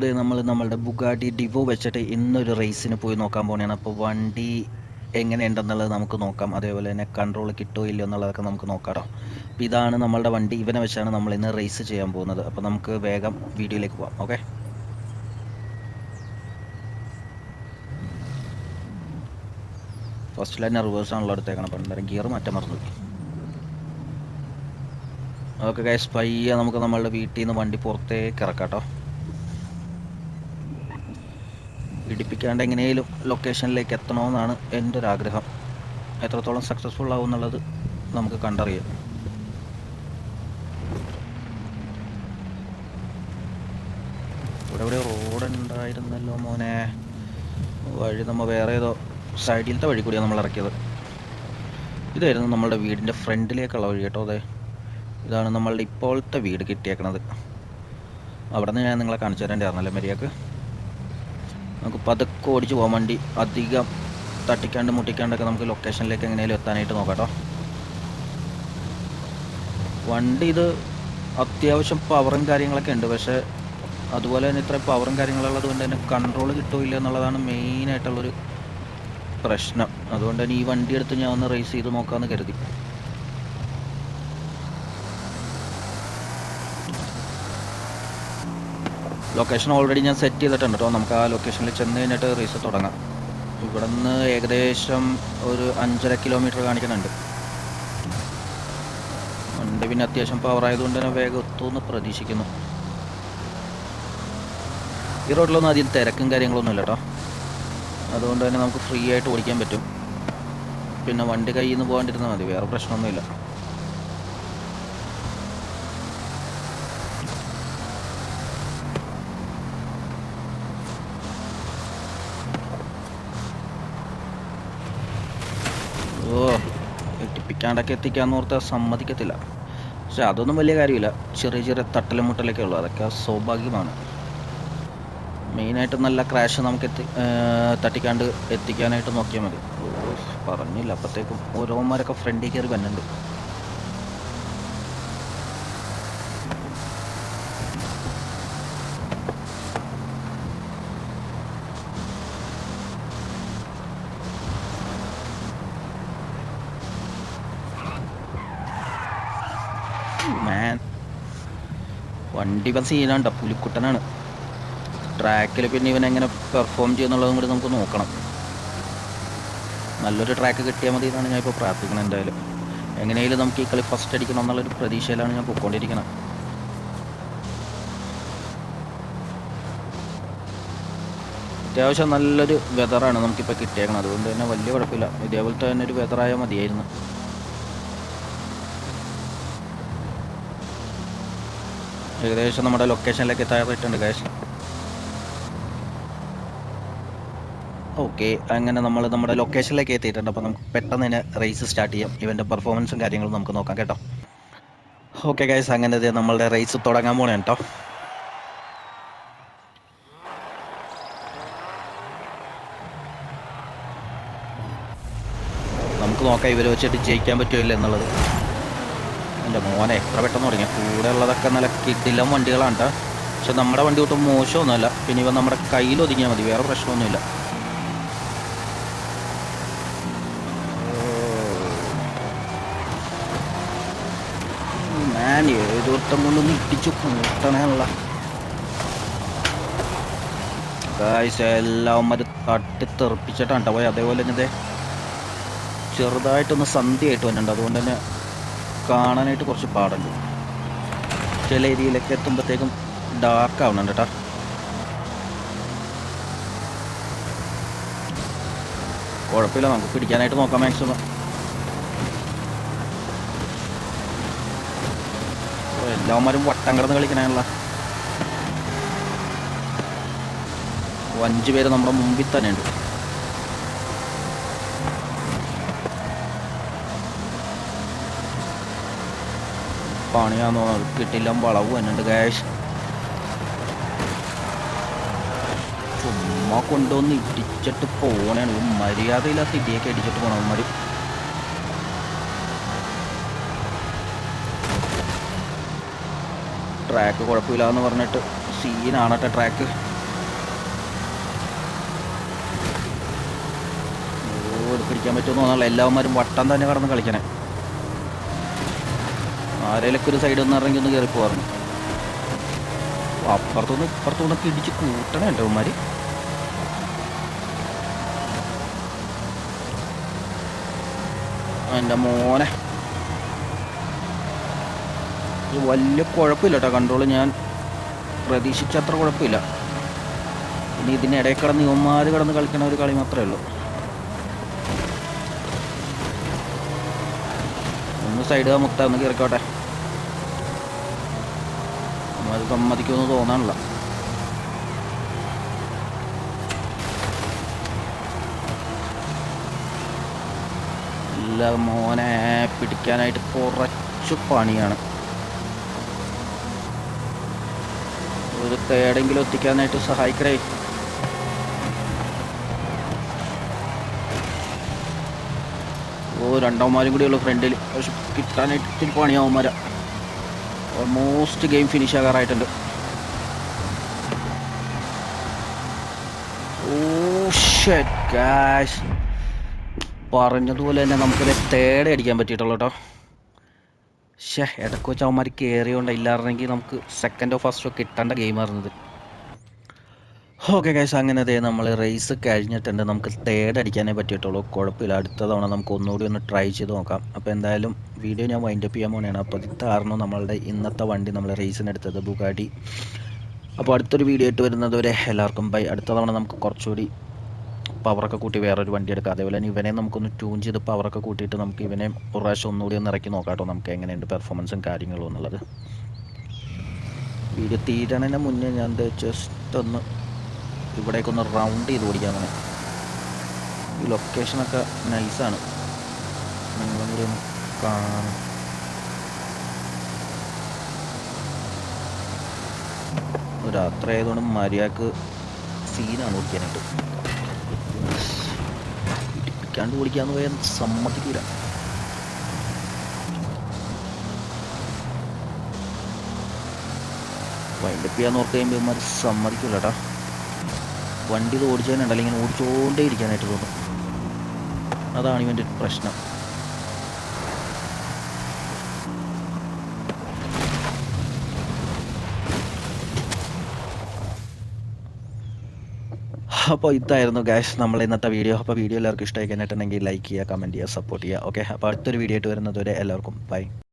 ഇത് നമ്മൾ നമ്മളുടെ ബുഗാട്ടി ഡിവോ വെച്ചിട്ട് ഇന്നൊരു റേസിന് പോയി നോക്കാൻ പോകണതാണ് അപ്പോൾ വണ്ടി എങ്ങനെയുണ്ടെന്നുള്ളത് നമുക്ക് നോക്കാം. അതേപോലെ തന്നെ കൺട്രോൾ കിട്ടോ ഇല്ലയോ എന്നുള്ളതൊക്കെ നമുക്ക് നോക്കാം അപ്പോൾ ഇതാണ് നമ്മളുടെ വണ്ടി. ഇവനെ വെച്ചാണ് നമ്മൾ ഇന്ന് റേസ് ചെയ്യാൻ പോകുന്നത്. അപ്പോൾ നമുക്ക് വേഗം വീഡിയോയിലേക്ക് പോകാം ഓക്കെ? ഫസ്റ്റ് ലൈൻ റിവേഴ്സ് ആണല്ലോ എടുത്തേക്കണം അപ്പോൾ എന്തായാലും ഗിയർ മാറ്റം മറന്നു ഓക്കെ ഗൈസ് പയ്യെ നമുക്ക് നമ്മളുടെ വീട്ടിൽ നിന്ന് വണ്ടി പുറത്തേക്ക് ഇറക്കാം കേട്ടോ. ഇടിപ്പിക്കാണ്ട് എങ്ങനെയും ലൊക്കേഷനിലേക്ക് എത്തണമെന്നാണ് എന്റെ ഒരു ആഗ്രഹം എത്രത്തോളം സക്സസ്ഫുൾ ആവും എന്നുള്ളത് നമുക്ക് കണ്ടറിയാം. ഇവിടെ ഇവിടെ റോഡ് ഉണ്ടായിരുന്നല്ലോ മോനെ. വഴി നമ്മൾ വേറെ ഏതോ സൈഡിലത്തെ വഴി കൂടിയാണ് നമ്മൾ ഇറക്കിയത്. ഇതായിരുന്നു നമ്മളുടെ വീടിന്റെ ഫ്രണ്ടിലേക്കുള്ള വഴി കേട്ടോ അതെ. ഇതാണ് നമ്മളുടെ ഇപ്പോഴത്തെ വീട് കിട്ടിയേക്കണത്. അവിടെ നിന്ന് ഞാൻ നിങ്ങളെ കാണിച്ചു തരേണ്ടായിരുന്നല്ലേ മര്യാദയ്ക്ക്? നമുക്ക് പതുക്കെ ഓടിച്ച് പോകാൻ വേണ്ടി അധികം തട്ടിക്കാണ്ട് മുട്ടിക്കാണ്ടൊക്കെ നമുക്ക് ലൊക്കേഷനിലേക്ക് എങ്ങനെയാലും എത്താനായിട്ട് നോക്കാട്ടോ വണ്ടി ഇത് അത്യാവശ്യം പവറും കാര്യങ്ങളൊക്കെ ഉണ്ട്. പക്ഷേ അതുപോലെ തന്നെ ഇത്ര പവറും കാര്യങ്ങളുള്ളത് കൊണ്ട് തന്നെ കൺട്രോൾ കിട്ടില്ല എന്നുള്ളതാണ് മെയിനായിട്ടുള്ളൊരു പ്രശ്നം. അതുകൊണ്ട് തന്നെ ഈ വണ്ടി എടുത്ത് ഞാൻ ഒന്ന് റേസ് ചെയ്ത് നോക്കാമെന്ന് കരുതി. ലൊക്കേഷൻ ഓൾറെഡി ഞാൻ സെറ്റ് ചെയ്തിട്ടുണ്ട് കേട്ടോ നമുക്ക് ആ ലൊക്കേഷനിൽ ചെന്ന് കഴിഞ്ഞിട്ട് റേസ് തുടങ്ങാം. ഇവിടെ നിന്ന് ഏകദേശം ഒരു അഞ്ചര കിലോമീറ്റർ കാണിക്കുന്നുണ്ട്. വണ്ടി പിന്നെ അത്യാവശ്യം പവർ ആയതുകൊണ്ട് തന്നെ വേഗം എത്തുമെന്ന് പ്രതീക്ഷിക്കുന്നു. ഈ റോഡിലൊന്നും അധികം തിരക്കും കാര്യങ്ങളൊന്നും ഇല്ല കേട്ടോ അതുകൊണ്ട് തന്നെ നമുക്ക് ഫ്രീ ആയിട്ട് ഓടിക്കാൻ പറ്റും. പിന്നെ വണ്ടി കയ്യിൽ നിന്ന് പോകാണ്ടിരുന്നാൽ മതി. വേറെ പ്രശ്നമൊന്നുമില്ല. എത്തിപ്പിക്കാണ്ടൊക്കെ എത്തിക്കാന്ന് ഓർത്താൽ സമ്മതിക്കത്തില്ല. പക്ഷെ അതൊന്നും വലിയ കാര്യമില്ല. ചെറിയ ചെറിയ തട്ടലും മുട്ടലൊക്കെ ഉള്ളൂ. അതൊക്കെ സൗഭാഗ്യമാണ്. മെയിനായിട്ട് നല്ല ക്രാഷ് നമുക്ക് എത്തി തട്ടിക്കാണ്ട് എത്തിക്കാനായിട്ട് നോക്കിയാൽ മതി. പറഞ്ഞില്ല. അപ്പോഴത്തേക്കും ഓരോമാരൊക്കെ ഫ്രണ്ടിൽ കയറി വന്നുണ്ട് വണ്ടി ഇപ്പം സീനാണ്ട പുലിക്കുട്ടനാണ്. ട്രാക്കിൽ പിന്നെ ഇവൻ എങ്ങനെ പെർഫോം ചെയ്യുന്നുള്ളതും കൂടി നമുക്ക് നോക്കണം. നല്ലൊരു ട്രാക്ക് കിട്ടിയാൽ മതി എന്നാണ് ഞാൻ ഇപ്പോൾ പ്രാർത്ഥിക്കുന്നത് എന്തായാലും. എങ്ങനെയായാലും നമുക്ക് ഈ കളി ഫസ്റ്റ് അടിക്കണം എന്നുള്ളൊരു പ്രതീക്ഷയിലാണ് ഞാൻ പോയിക്കൊണ്ടിരിക്കുന്നത് അത്യാവശ്യം നല്ലൊരു വെതറാണ് നമുക്കിപ്പോൾ കിട്ടിയേക്കണം അതുകൊണ്ട് തന്നെ വലിയ കുഴപ്പമില്ല. ഇതേപോലത്തെ തന്നെ ഒരു വെതറായാൽ മതിയായിരുന്നു. ഏകദേശം നമ്മുടെ ലൊക്കേഷനിലേക്ക് എത്താറായിട്ടുണ്ട് കാശ് ഓക്കെ അങ്ങനെ നമ്മൾ നമ്മുടെ ലൊക്കേഷനിലേക്ക് എത്തിയിട്ടുണ്ട്. അപ്പോൾ നമുക്ക് പെട്ടെന്ന് തന്നെ റേസ് സ്റ്റാർട്ട് ചെയ്യാം. ഇവന്റെ പെർഫോമൻസും കാര്യങ്ങളും നമുക്ക് നോക്കാം കേട്ടോ. ഓക്കെ ഗൈസ് അങ്ങനെ നമ്മളുടെ റേസ് തുടങ്ങാൻ പോണേ കേട്ടോ. നമുക്ക് നോക്കാം ഇവരെ വെച്ചിട്ട് ജയിക്കാൻ പറ്റുമല്ലോ എന്നുള്ളത്. എന്റെ മോനെ എത്ര പെട്ടെന്ന് തുടങ്ങി കൂടെ ഉള്ളതൊക്കെ നല്ല കിട്ടില്ല വണ്ടികളാണ് കേട്ടോ പക്ഷെ നമ്മുടെ വണ്ടി ഒട്ടും മോശമൊന്നുമല്ല. പിന്നെ ഇവ നമ്മുടെ കയ്യിൽ ഒതുങ്ങിയാൽ മതി. വേറെ പ്രശ്നമൊന്നുമില്ല. ഞാൻ ഏതൊരുത്തം കൊണ്ടൊന്ന് കൂട്ടണേയുള്ള ഗായ്സ് എല്ലാവന്മാർ തട്ടി തെറിപ്പിച്ചിട്ടാണ് കേട്ടോ പോയി. അതേപോലെ തന്നെ ചെറുതായിട്ടൊന്ന് സന്ധ്യയായിട്ട് വന്നിട്ടുണ്ട്. അതുകൊണ്ട് തന്നെ കാണാനായിട്ട് കുറച്ച് പാടുണ്ട്. ചില ഏരിയയിലൊക്കെ എത്തുമ്പോഴത്തേക്കും ഡാർക്ക് ആവുന്നുണ്ട് കേട്ടോ കുഴപ്പമില്ല നമുക്ക് പിടിക്കാനായിട്ട് നോക്കാം മാക്സിമം എല്ലാവന്മാരും വട്ടം കിടന്ന് കളിക്കണല്ല അഞ്ച് പേര് നമ്മുടെ മുമ്പിൽ തന്നെ പണിയാന്നോ കിട്ടില്ല വളവ് വന്നിട്ട് ക്യാഷ് ചുമ്മാ കൊണ്ടുവന്ന് ഇടിച്ചിട്ട് പോണേണ്. മര്യാദയില്ലാത്ത ഇടിയൊക്കെ ഇടിച്ചിട്ട് പോണ അവന്മാർ ട്രാക്ക് കുഴപ്പമില്ല എന്ന് പറഞ്ഞിട്ട് സീനാണ് കേട്ടോ ട്രാക്ക് പിടിക്കാൻ പറ്റുമെന്ന് തോന്നാനുള്ള എല്ലാവന്മാരും വട്ടം തന്നെ കടന്ന് കളിക്കണേ. ആരേലൊക്കെ ഒരു സൈഡിൽ നിന്ന് ഇറങ്ങി ഒന്ന് കയറി പോകാറുണ്ട് അപ്പുറത്തുനിന്ന് ഇപ്പുറത്തുനിന്നൊക്കെ ഇടിച്ച് കൂട്ടണേ എന്റെ അവന്മാര് എന്റെ മോനെ. വലിയ കുഴപ്പമില്ല കേട്ടോ കൺട്രോൾ ഞാൻ പ്രതീക്ഷിച്ച അത്ര കുഴപ്പമില്ല. ഇനി ഇതിനിടയിൽ കിടന്ന് ഇവന്മാർ കിടന്ന് കളിക്കണ ഒരു കളി മാത്രമേ ഉള്ളൂ. ഒന്ന് സൈഡ് മുത്താന്ന് കയറിക്കോട്ടെ അത് സമ്മതിക്കുമെന്ന് തോന്നാനില്ല. ഇല്ല മോനെ പിടിക്കാനായിട്ട് കുറച്ചു പണിയാണ്. ഒരു തേടെങ്കിലും എത്തിക്കാനായിട്ട് സഹായിക്കണേ. ഓ രണ്ടാവന്മാരും കൂടി ഫ്രണ്ടിൽ പക്ഷെ കിട്ടാനായിട്ട് ഇത്തിരി പണിയാവന്മാരാ ഓൾമോസ്റ്റ് ഗെയിം ഫിനിഷ് ആകാറായിട്ടുണ്ട്. ഓ പറഞ്ഞതുപോലെ തന്നെ നമുക്ക് തേർഡ് അടിക്കാൻ പറ്റിയിട്ടുള്ളൂ കേട്ടോ ഷേ ഇടയ്ക്ക് വെച്ച് അവന്മാർ കയറിയോണ്ട് ഇല്ലായിരുന്നെങ്കിൽ നമുക്ക് സെക്കൻഡോ ഫസ്റ്റോ കിട്ടേണ്ട ഗെയിമായിരുന്നത് ഓക്കെ കേസ് അങ്ങനെ അതേ നമ്മൾ റേസ് കഴിഞ്ഞിട്ടുണ്ട്. നമുക്ക് തേർഡ് അടിക്കാനേ പറ്റിയിട്ടുള്ളൂ. കുഴപ്പമില്ല. അടുത്ത തവണ നമുക്ക് ഒന്നുകൂടി ഒന്ന് ട്രൈ ചെയ്ത് നോക്കാം. അപ്പോൾ എന്തായാലും വീഡിയോ ഞാൻ വൈൻഡപ്പ് ചെയ്യാൻ പോകണേണ് അപ്പോൾ ഇതായിരുന്നു നമ്മളുടെ ഇന്നത്തെ വണ്ടി നമ്മൾ റേസിനെടുത്തത് ബുഗാടി അപ്പോൾ അടുത്തൊരു വീഡിയോ ആയിട്ട് വരുന്നത് വരെ എല്ലാവർക്കും ബൈ അടുത്ത തവണ നമുക്ക് കുറച്ചുകൂടി പവറൊക്കെ കൂട്ടി വേറൊരു വണ്ടി എടുക്കാം. അതേപോലെ തന്നെ ഇവനെ നമുക്കൊന്ന് ട്യൂൺ ചെയ്ത് പവറൊക്കെ കൂട്ടിയിട്ട് നമുക്ക് ഇവനെ ഒരു പ്രാവശ്യം ഒന്നുകൂടി ഒന്ന് ഇറക്കി നോക്കാം കേട്ടോ. നമുക്ക് എങ്ങനെയുണ്ട് പെർഫോമൻസും കാര്യങ്ങളും എന്നുള്ളത്. വീഡിയോ തീരണതിന് മുന്നേ ഞാൻ ജസ്റ്റ് ഒന്ന് ഇവിടേക്കൊന്ന് റൗണ്ട് ചെയ്ത് ഓടിക്കാൻ തന്നെ ഈ ലൊക്കേഷനൊക്കെ നൈസാണ് നിങ്ങളും കൂടി ഒന്ന് കാണും രാത്രി ആയതുകൊണ്ട് മര്യാദയ്ക്ക് സീനാണ് ഓടിക്കാനായിട്ട് ഇടിപ്പിക്കാണ്ട് ഓടിക്കാന്ന് പോയാൽ സമ്മതിക്കൂല. വൈൻഡപ്പ് ചെയ്യാന്ന് ഓർത്ത് കഴിയുമ്പോൾ ഇവന്മാർ സമ്മതിക്കൂല കേട്ടോ വണ്ടി ഇത് ഓടിച്ചതിനുണ്ടല്ലോ ഇങ്ങനെ ഓടിച്ചുകൊണ്ടേ ഇരിക്കാനായിട്ട് തോന്നും. അതാണ് ഇവന്റെ പ്രശ്നം. അപ്പോൾ ഇതായിരുന്നു ഗ്യാഷ് നമ്മൾ ഇന്നത്തെ വീഡിയോ അപ്പോൾ വീഡിയോ എല്ലാവർക്കും ഇഷ്ടമായി കഴിഞ്ഞിട്ടുണ്ടെങ്കിൽ ലൈക്ക് ചെയ്യുക കമന്റ് ചെയ്യുക സപ്പോർട്ട് ചെയ്യുക. ഓക്കെ അപ്പോൾ അടുത്തൊരു വീഡിയോ ആയിട്ട് വരുന്നതുവരെ എല്ലാവർക്കും ബൈ